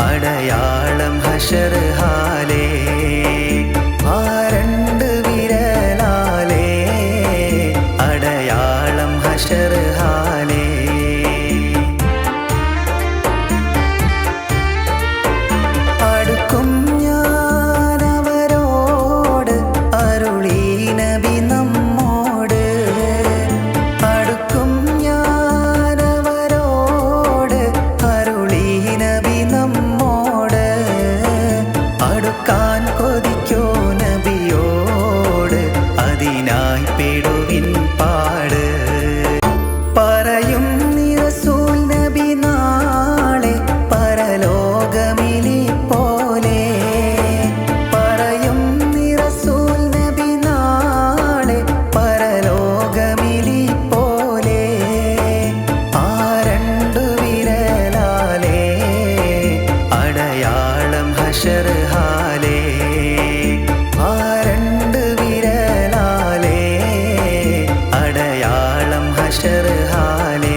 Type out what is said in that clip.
അടയാളം ഹഷർ ഹാലേ ആരണ്ട് വിരലാലേ അടയാളം ഹഷർ ഹാലേ. അക്ഷരഹാലേ ആ രണ്ട് വിരലാലേ അടയാളം ഹഷർഹാലേ